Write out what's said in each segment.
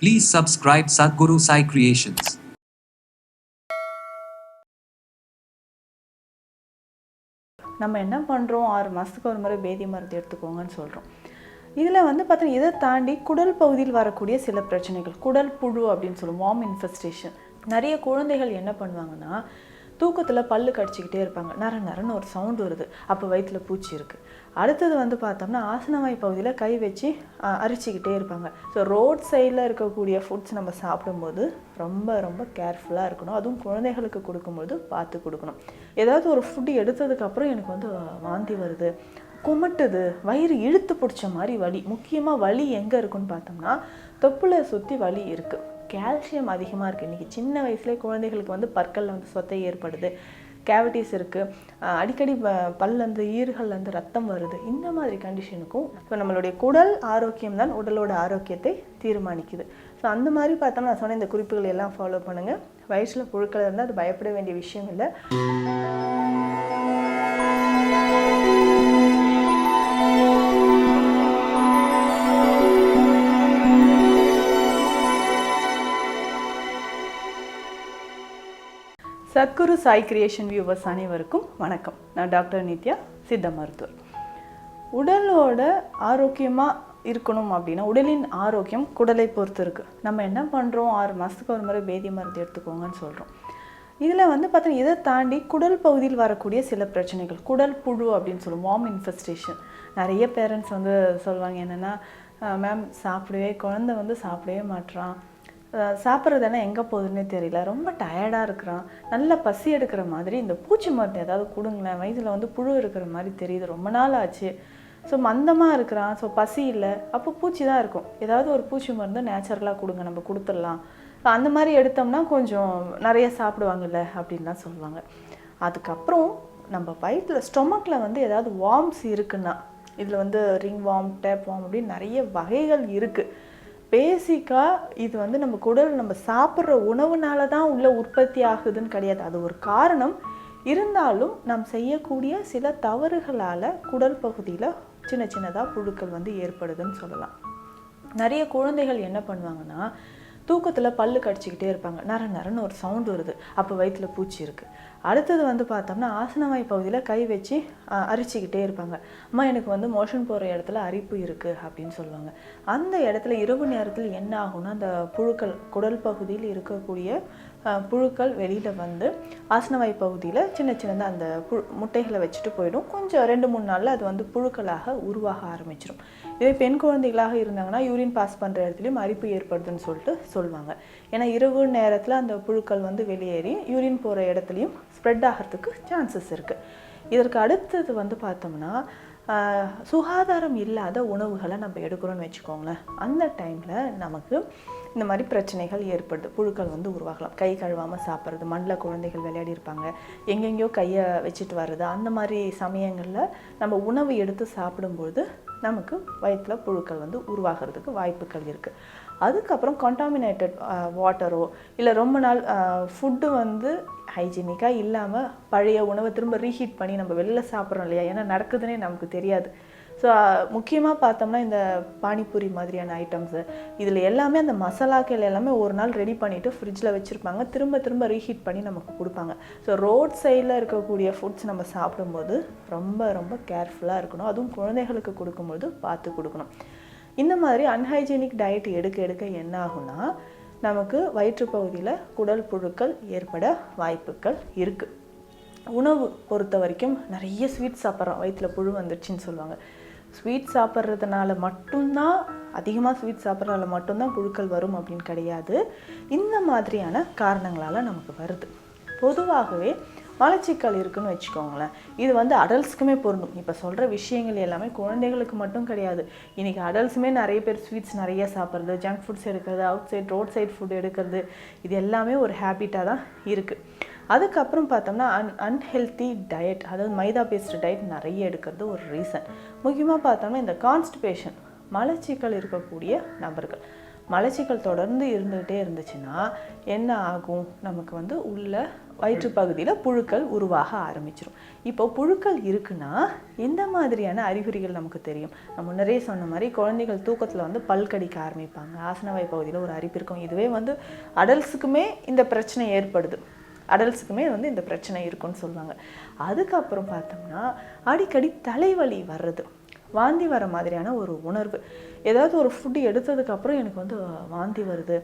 Please subscribe Sadhguru Sai Creations. நம்ம என்ன பண்ணுறோம் ஆறு மாதத்துக்கு ஒரு முறை பேதி மருந்து எடுத்துக்கோங்கன்னு சொல்கிறோம் இதில் வந்து பார்த்தீங்கன்னா இதை தாண்டி குடல் பகுதியில் வரக்கூடிய சில பிரச்சனைகள் குடல் புழு அப்படின்னு சொல்லுவோம் வார்ம் இன்ஃபெஸ்டேஷன் நிறைய குழந்தைகள் என்ன பண்ணுவாங்கன்னா தூக்கத்தில் பல்லு கடிச்சிக்கிட்டே இருப்பாங்க. நர நரன்னு ஒரு சவுண்டு வருது. அப்போ வயிற்றில் பூச்சி இருக்குது அடுத்தது வந்து பார்த்தோம்னா ஆசனவாய் பகுதியில் கை வச்சு அரிச்சிக்கிட்டே இருப்பாங்க. ஸோ ரோட் சைடில் இருக்கக்கூடிய ஃபுட்ஸ் நம்ம சாப்பிடும்போது ரொம்ப ரொம்ப கேர்ஃபுல்லாக இருக்கணும். அதுவும் குழந்தைகளுக்கு கொடுக்கும்போது பார்த்து கொடுக்கணும். ஏதாவது ஒரு ஃபுட்டு எடுத்ததுக்கப்புறம் எனக்கு வந்து வாந்தி வருது. குமட்டுது. வயிறு இழுத்து பிடிச்ச மாதிரி வலி. முக்கியமாக வலி எங்கே இருக்குன்னு பார்த்தோம்னா தொப்புளை சுற்றி வலி இருக்குது கால்சியம் அதிகமாக இருக்குது இன்றைக்கி சின்ன வயசுலேயே குழந்தைகளுக்கு வந்து பற்களில் வந்து சொத்தை ஏற்படுது. கேவிட்டிஸ் இருக்குது அடிக்கடி ப- பல்லேருந்து ஈறுகள்லேருந்து ரத்தம் வருது. இந்த மாதிரி கண்டிஷனுக்கும் இப்போ நம்மளுடைய குடல் ஆரோக்கியம் தான் உடலோட ஆரோக்கியத்தை தீர்மானிக்குது. ஸோ அந்த மாதிரி பார்த்தோம்னா நான் சொன்ன இந்த குறிப்புகள் எல்லாம் ஃபாலோ பண்ணுங்கள் வயசில் புழுக்கள் இருந்தால் அது பயப்பட வேண்டிய விஷயம் இல்லை. சத்குரு சாய் கிரியேஷன் வியூவர்ஸ் அனைவருக்கும் வணக்கம். நான் டாக்டர் நித்யா சித்த மருத்துவர். உடலோட ஆரோக்கியமாக இருக்கணும் அப்படின்னா உடலின் ஆரோக்கியம் குடலை பொறுத்து இருக்குது நம்ம என்ன பண்ணுறோம் ஆறு மாதத்துக்கு ஒரு முறை பேதி மருந்து எடுத்துக்கோங்கன்னு சொல்கிறோம் இதில் வந்து பார்த்தீங்கன்னா இதை தாண்டி குடல் பகுதியில் வரக்கூடிய சில பிரச்சனைகள் குடல் புழு அப்படின்னு சொல்லுவோம் வார்ம் இன்ஃபெஸ்டேஷன் நிறைய பேரண்ட்ஸ் வந்து சொல்லுவாங்க என்னென்னா மேம் சாப்பிடவே குழந்தை வந்து சாப்பிடவே மாட்றான். அஹ் சாப்பிட்றதெல்லாம் எங்கே போகுதுன்னே தெரியல. ரொம்ப டயர்டாக இருக்கிறான். நல்லா பசி எடுக்கிற மாதிரி இந்த பூச்சி மருந்து ஏதாவது கொடுங்களேன். வயதில் வந்து புழு இருக்கிற மாதிரி தெரியுது. ரொம்ப நாள் ஆச்சு. ஸோ மந்தமாக இருக்கிறான். ஸோ பசி இல்லை. அப்போ பூச்சி தான் இருக்கும். ஏதாவது ஒரு பூச்சி மருந்து நேச்சுரலாக கொடுங்க. நம்ம கொடுத்துடலாம். அந்த மாதிரி எடுத்தோம்னா கொஞ்சம் நிறைய சாப்பிடுவாங்கல்ல அப்படின்லாம் சொல்லுவாங்க. அதுக்கப்புறம் நம்ம வயிற்றில் ஸ்டொமக்கில் வந்து ஏதாவது வார்ம்ஸ் இருக்குன்னா இதில் வந்து ரிங் வார்ம் டேப் வார்ம் அப்படின்னு நிறைய வகைகள் இருக்குது பேசிக்காக இது வந்து நம்ம குடல் நம்ம சாப்பிட்ற உணவுனால தான் உள்ள உற்பத்தி ஆகுதுன்னு கிடையாது. அது ஒரு காரணம். இருந்தாலும் நாம் செய்யக்கூடிய சில தவறுகளால் குடல் பகுதியில் சின்ன சின்னதாக புழுக்கள் வந்து ஏற்படுதுன்னு சொல்லலாம். நிறைய குழந்தைகள் என்ன பண்ணுவாங்கன்னா தூக்கத்தில் பல்லு கடிச்சிக்கிட்டே இருப்பாங்க. நர நரன்னு ஒரு சவுண்ட் வருது. அப்போ வயிற்றில் பூச்சி இருக்குது அடுத்தது வந்து பார்த்தோம்னா ஆசனவாய் பகுதியில் கை வச்சு அரிச்சிக்கிட்டே இருப்பாங்க. அம்மா எனக்கு வந்து மோஷன் போகிற இடத்துல அரிப்பு இருக்குது அப்படின்னு சொல்லுவாங்க. அந்த இடத்துல இரவு நேரத்தில் என்ன ஆகும்னா அந்த புழுக்கள் குடல் பகுதியில் இருக்கக்கூடிய புழுக்கள் வெளியில் வந்து ஆசனவாய் பகுதியில் சின்ன சின்னதாக அந்த புழு முட்டைகளை வச்சுட்டு போயிடும். கொஞ்சம் ரெண்டு மூணு நாளில் அது வந்து புழுக்களாக உருவாக ஆரம்பிச்சிடும் இதே பெண் குழந்தைகளாக இருந்தாங்கன்னா யூரின் பாஸ் பண்ணுற இடத்துலையும் அரிப்பு ஏற்படுதுன்னு சொல்லிட்டு சொல்லுவாங்க. ஏன்னா இரவு நேரத்தில் அந்த புழுக்கள் வந்து வெளியேறி யூரின் போகிற இடத்துலையும் ஸ்ப்ரெட் ஆகிறதுக்கு சான்சஸ் இருக்குது இதற்கு அடுத்தது வந்து பார்த்தோம்னா சுகாதாரம் இல்லாத உணவுகளை நம்ம எடுக்கிறோம்னு வச்சுக்கோங்களேன். அந்த டைமில் நமக்கு இந்த மாதிரி பிரச்சனைகள் ஏற்படுது. புழுக்கள் வந்து உருவாகலாம். கை கழுவாமல் சாப்பிட்றது மண்ணில் குழந்தைகள் விளையாடி இருப்பாங்க. எங்கெங்கேயோ கையை வச்சுட்டு வர்றது அந்த மாதிரி சமயங்களில் நம்ம உணவு எடுத்து சாப்பிடும்பொழுது நமக்கு வயிற்றில் புழுக்கள் வந்து உருவாகிறதுக்கு வாய்ப்புகள் இருக்குது அதுக்கப்புறம் கண்டாமினேட்டட் வாட்டரோ இல்லை ரொம்ப நாள் ஃபுட்டு வந்து ஹைஜீனிக்காக இல்லாமல் பழைய உணவை திரும்ப ரீஹீட் பண்ணி நம்ம வெளில சாப்பிட்றோம் இல்லையா? ஏன்னா நடக்குதுன்னே நமக்கு தெரியாது. ஸோ முக்கியமாக பார்த்தோம்னா இந்த பானிபூரி மாதிரியான ஐட்டம்ஸு இதில் எல்லாமே அந்த மசாலாக்கள் எல்லாமே ஒரு நாள் ரெடி பண்ணிவிட்டு ஃப்ரிட்ஜில் வச்சுருப்பாங்க. திரும்ப திரும்ப ரீஹீட் பண்ணி நமக்கு கொடுப்பாங்க. ஸோ ரோட் சைடில் இருக்கக்கூடிய ஃபுட்ஸ் நம்ம சாப்பிடும்போது ரொம்ப ரொம்ப கேர்ஃபுல்லாக இருக்கணும். அதுவும் குழந்தைகளுக்கு கொடுக்கும்போது பார்த்து கொடுக்கணும். இந்த மாதிரி அன்ஹைஜீனிக் டயட் எடுக்க எடுக்க என்ன ஆகும்னா நமக்கு வயிற்றுப்பகுதியில் குடல் புழுக்கள் ஏற்பட வாய்ப்புகள் இருக்குது உணவு பொறுத்த வரைக்கும் நிறைய ஸ்வீட் சாப்பிட்றோம். வயிற்றில் புழு வந்துடுச்சின்னு சொல்லுவாங்க. ஸ்வீட் சாப்பிட்றதுனால மட்டும்தான் அதிகமாக ஸ்வீட் சாப்பிட்றதுனால மட்டும்தான் புழுக்கள் வரும் அப்படின்னு கிடையாது. இந்த மாதிரியான காரணங்களால் நமக்கு வருது. பொதுவாகவே மலச்சிக்கல் இருக்குன்னு வச்சுக்கோங்களேன். இது வந்து அடல்ட்ஸ்க்குமே பொருந்தும். இப்போ சொல்கிற விஷயங்கள் எல்லாமே குழந்தைகளுக்கு மட்டும் கிடையாது. இன்றைக்கி அடல்ட்ஸுமே நிறைய பேர் ஸ்வீட்ஸ் நிறைய சாப்பிட்றது ஜங்க் ஃபுட்ஸ் எடுக்கிறது outside roadside food எடுக்கிறது. இது எல்லாமே ஒரு ஹேபிட்டாக தான் இருக்குது அதுக்கப்புறம் பார்த்தோம்னா அன் அன்ஹெல்த்தி டயட் அதாவது மைதா பேஸ்டு டயட் நிறைய எடுக்கிறது ஒரு ரீசன் முக்கியமாக பார்த்தோம்னா இந்த கான்ஸ்டிபேஷன் மலச்சிக்கல் இருக்கக்கூடிய நபர்கள். மலச்சிக்கல் தொடர்ந்து இருந்துகிட்டே இருந்துச்சுன்னா என்ன ஆகும்? நமக்கு வந்து உள்ள வயிற்று பகுதியில் புழுக்கள் உருவாக ஆரம்பிச்சிடும் இப்போ புழுக்கள் இருக்குன்னா எந்த மாதிரியான அறிகுறிகள் நமக்கு தெரியும்? நான் முன்னரே சொன்ன மாதிரி குழந்தைகள் தூக்கத்தில் வந்து பல் கடிக்க ஆரம்பிப்பாங்க. ஆசனவாய் பகுதியில் ஒரு அரிப்பு இருக்கும். இதுவே வந்து அடல்ஸுக்குமே இந்த பிரச்சனை ஏற்படுது. அடல்ஸுக்குமே வந்து இந்த பிரச்சனை இருக்குன்னு சொல்லுவாங்க. அதுக்கப்புறம் பார்த்தோம்னா அடிக்கடி தலைவலி வர்றது. வாந்தி வர மாதிரியான ஒரு உணர்வு. ஏதாவது ஒரு ஃபுட்டு எடுத்ததுக்கப்புறம் எனக்கு வந்து வாந்தி வருது.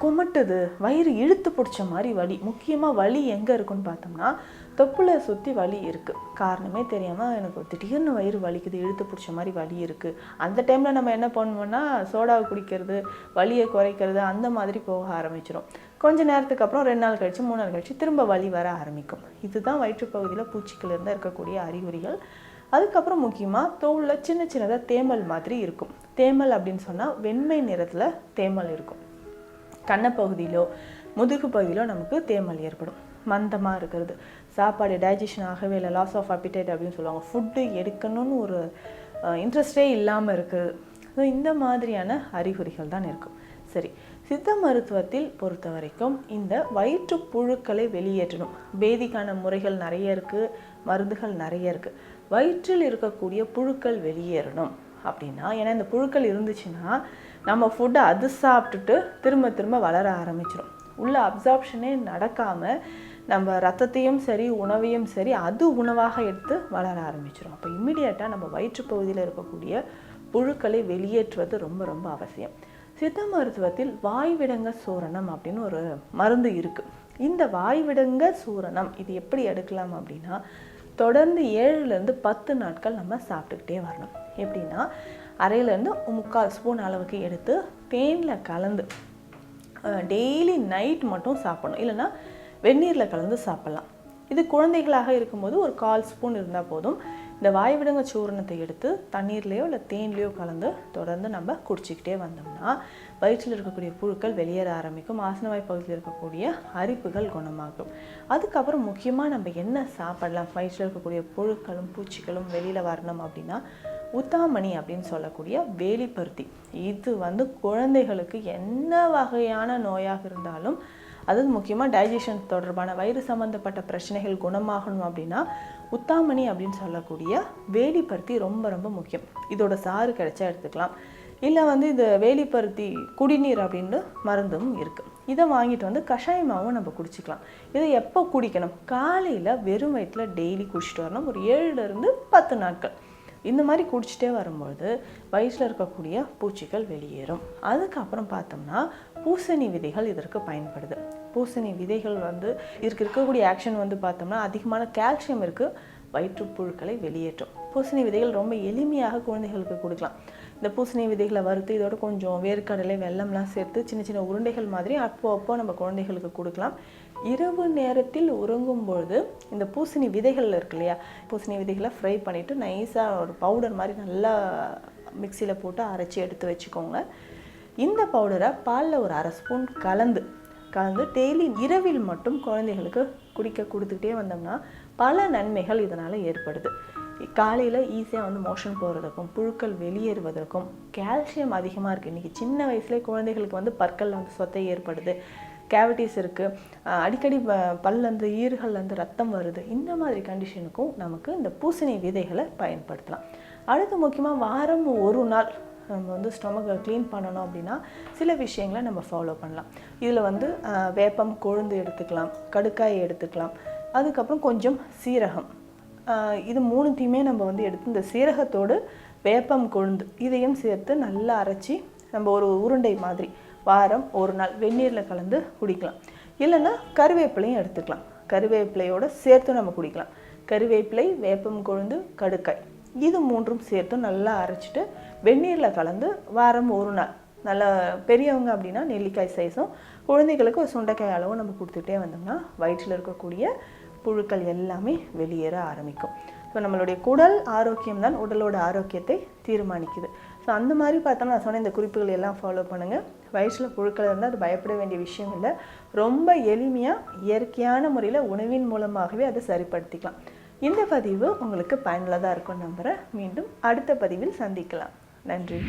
குமட்டுது வயிறு இழுத்து பிடிச்ச மாதிரி வலி முக்கியமாக வலி எங்கே இருக்குன்னு பார்த்தோம்னா தொப்புளை சுற்றி வலி இருக்குது காரணமே தெரியாமல் எனக்கு திடீர்னு வயிறு வலிக்குது இழுத்து பிடிச்ச மாதிரி வலி இருக்குது அந்த டைமில் நம்ம என்ன பண்ணுவோம்னா சோடாவை குடிக்கிறது வலியை குறைக்கிறது அந்த மாதிரி போக ஆரம்பிச்சிடும் கொஞ்ச நேரத்துக்கு அப்புறம் ரெண்டு நாள் கழிச்சு மூணு நாள் கழிச்சு திரும்ப வலி வர ஆரம்பிக்கும். இதுதான் வயிற்றுப்பகுதியில் பூச்சிகள் இருந்து இருக்கக்கூடிய அறிகுறிகள். அதுக்கப்புறம் முக்கியமாக தோலில் சின்ன சின்னதாக தேமல் மாதிரி இருக்கும். தேமல் அப்படின்னு சொன்னால் வெண்மை நிறத்தில் தேமல் இருக்கும். கன்னப்பகுதியிலோ முதுகு பகுதியிலோ நமக்கு தேமல் ஏற்படும். மந்தமாக இருக்கிறது. சாப்பாடு டைஜஷன் ஆகவே இல்லை லாஸ் ஆஃப் அப்பிடைட் அப்படின்னு சொல்லுவாங்க. ஃபுட்டு எடுக்கணும்னு ஒரு இன்ட்ரெஸ்டே இல்லாமல் இருக்குது. ஸோ இந்த மாதிரியான அறிகுறிகள் தான் இருக்கும். சரி. சித்த மருத்துவத்தில் பொறுத்த வரைக்கும் இந்த வயிற்று புழுக்களை வெளியேற்றணும். பேதிக்கான முறைகள் நிறைய இருக்குது மருந்துகள் நிறைய இருக்குது வயிற்றில் இருக்கக்கூடிய புழுக்கள் வெளியேறணும். அப்படின்னா ஏன்னா இந்த புழுக்கள் இருந்துச்சுன்னா நம்ம ஃபுட்டை அது சாப்பிட்டுட்டு திரும்ப திரும்ப வளர ஆரம்பிச்சிடும் உள்ள அப்சார்ப்ஷனே நடக்காமல் நம்ம ரத்தத்தையும் சரி உணவையும் சரி அது உணவாக எடுத்து வளர ஆரம்பிச்சிடும் அப்போ இம்மிடியட்டாக நம்ம வயிற்றுப்பகுதியில் இருக்கக்கூடிய புழுக்களை வெளியேற்றுவது ரொம்ப ரொம்ப அவசியம். சித்த மருத்துவத்தில் வாய்விடங்க சூரணம் அப்படின்னு ஒரு மருந்து இருக்குது இந்த வாய்விடங்க சூரணம் இது எப்படி எடுக்கலாம் அப்படின்னா தொடர்ந்து ஏழுலேருந்து பத்து நாட்கள் நம்ம சாப்பிட்டுக்கிட்டே வரணும். எப்படின்னா அரையிலேருந்து முக்கால் ஸ்பூன் அளவுக்கு எடுத்து தேனில் கலந்து டெய்லி நைட் மட்டும் சாப்பிடணும். இல்லைன்னா வெந்நீரில் கலந்து சாப்பிட்லாம். இது குழந்தைகளாக இருக்கும்போது ஒரு கால் ஸ்பூன் இருந்தால் போதும். இந்த வாய்விடங்க சூரணத்தை எடுத்து தண்ணீர்லேயோ இல்லை தேன்லேயோ கலந்து தொடர்ந்து நம்ம குடிச்சிக்கிட்டே வந்தோம்னா வயிற்றில் இருக்கக்கூடிய புழுக்கள் வெளியேற ஆரம்பிக்கும். ஆசனவாய் பகுதியில் இருக்கக்கூடிய அரிப்புகள் குணமாகும். அதுக்கப்புறம் முக்கியமாக நம்ம என்ன சாப்பிடலாம்? வயிற்றில் இருக்கக்கூடிய புழுக்களும் பூச்சிகளும் வெளியில் வரணும் அப்படின்னா உத்தாமணி அப்படின்னு சொல்லக்கூடிய வேலிப்பருத்தி. இது வந்து குழந்தைகளுக்கு என்ன வகையான நோயாக இருந்தாலும் அது முக்கியமாக டைஜஷன் தொடர்பான வயிறு சம்மந்தப்பட்ட பிரச்சனைகள் குணமாகணும் அப்படின்னா உத்தாமணி அப்படின்னு சொல்லக்கூடிய வேலிப்பருத்தி ரொம்ப ரொம்ப முக்கியம். இதோட சாறு கிடைச்சா எடுத்துக்கலாம். இல்லை வந்து இது வேலிப்பருத்தி குடிநீர் அப்படின்னு மருந்தும் இருக்குது இதை வாங்கிட்டு வந்து கஷாயமாகவும் நம்ம குடிச்சிக்கலாம். இதை எப்போ குடிக்கணும்? காலையில் வெறும் வயிற்றில் டெய்லி குடிச்சிட்டு வரணும். ஒரு ஏழுலேருந்து பத்து நாட்கள். இந்த மாதிரி குடிச்சிட்டே வரும்போது வயிற்றில் இருக்கக்கூடிய பூச்சிகள் வெளியேறும். அதுக்கப்புறம் பார்த்தோம்னா பூசணி விதைகள் இதற்கு பயன்படுது. பூசணி விதைகள் வந்து இதுக்கு இருக்கக்கூடிய ஆக்ஷன் வந்து பார்த்தோம்னா அதிகமான கால்சியம் இருக்குது வயிற்றுப்புழுக்களை வெளியேற்றும். பூசணி விதைகள் ரொம்ப எளிமையாக குழந்தைகளுக்கு கொடுக்கலாம். இந்த பூசணி விதைகளை வறுத்து இதோட கொஞ்சம் வேர்க்கடலை வெள்ளம்லாம் சேர்த்து சின்ன சின்ன உருண்டைகள் மாதிரி அப்போ அப்போ நம்ம குழந்தைகளுக்கு கொடுக்கலாம். இரவு நேரத்தில் உறங்கும் பொழுது இந்த பூசணி விதைகள் இருக்கு இல்லையா? பூசணி விதைகளை ஃப்ரை பண்ணிவிட்டு நைஸாக ஒரு பவுடர் மாதிரி நல்லா மிக்சியில் போட்டு அரைச்சி எடுத்து வச்சுக்கோங்க. இந்த பவுடரை பாலில் ஒரு அரை ஸ்பூன் கலந்து கலந்து டெய்லி இரவில் மட்டும் குழந்தைகளுக்கு குடிக்க கொடுத்துக்கிட்டே வந்தோம்னா பல நன்மைகள் இதனால் ஏற்படுது. காலையில் ஈஸியாக வந்து மோஷன் போகிறதுக்கும் புழுக்கள் வெளியேறுவதற்கும் கால்சியம் அதிகமாக இருக்குது இன்றைக்கி சின்ன வயசுலேயே குழந்தைகளுக்கு வந்து பற்களில் வந்து சொத்தை ஏற்படுது. கேவிட்டிஸ் இருக்குது அடிக்கடி ப- பல்லேருந்து ஈறுகள்லேருந்து ரத்தம் வருது. இந்த மாதிரி கண்டிஷனுக்கும் நமக்கு இந்த பூசணி விதைகளை பயன்படுத்தலாம். அடுத்து முக்கியமாக வாரம் ஒரு நாள் நம்ம வந்து ஸ்டொமக்கை க்ளீன் பண்ணணும் அப்படின்னா சில விஷயங்களை நம்ம ஃபாலோ பண்ணலாம். இதில் வந்து வேப்பம் கொழுந்து எடுத்துக்கலாம். கடுக்காய் எடுத்துக்கலாம். அதுக்கப்புறம் கொஞ்சம் சீரகம். இது மூணுத்தையுமே நம்ம வந்து எடுத்து இந்த சீரகத்தோடு வேப்பம் கொழுந்து இதையும் சேர்த்து நல்லா அரைச்சி நம்ம ஒரு உருண்டை மாதிரி வாரம் ஒரு நாள் வெந்நீரில் கலந்து குடிக்கலாம். இல்லைன்னா கருவேப்பிலையும் எடுத்துக்கலாம். கருவேப்பிலையோடு சேர்த்து நம்ம குடிக்கலாம். கருவேப்பிலை வேப்பம் கொழுந்து கடுக்காய் இது மூன்றும் சேர்த்து நல்லா அரைச்சிட்டு வெந்நீரில் கலந்து வாரம் ஒரு நாள். நல்லா பெரியவங்க அப்படின்னா நெல்லிக்காய் சைஸும் குழந்தைகளுக்கு ஒரு சுண்டைக்காய் அளவும் நம்ம கொடுத்துட்டே வந்தோம்னா வயிற்றில் இருக்கக்கூடிய புழுக்கள் எல்லாமே வெளியேற ஆரம்பிக்கும். ஸோ நம்மளுடைய குடல் ஆரோக்கியம் தான் உடலோட ஆரோக்கியத்தை தீர்மானிக்குது. ஸோ அந்த மாதிரி பார்த்தோம்னா நான் சொன்ன இந்த குறிப்புகள் எல்லாம் ஃபாலோ பண்ணுங்கள் வயசில் புழுக்கள் இருந்தால் அது பயப்பட வேண்டிய விஷயம் இல்லை. ரொம்ப எளிமையாக இயற்கையான முறையில் உணவின் மூலமாகவே அதை சரிப்படுத்திக்கலாம். இந்த பதிவு உங்களுக்கு பயனுள்ளதாக இருக்கும் நம்புகிறேன் மீண்டும் அடுத்த பதிவில் சந்திக்கலாம். நன்றி.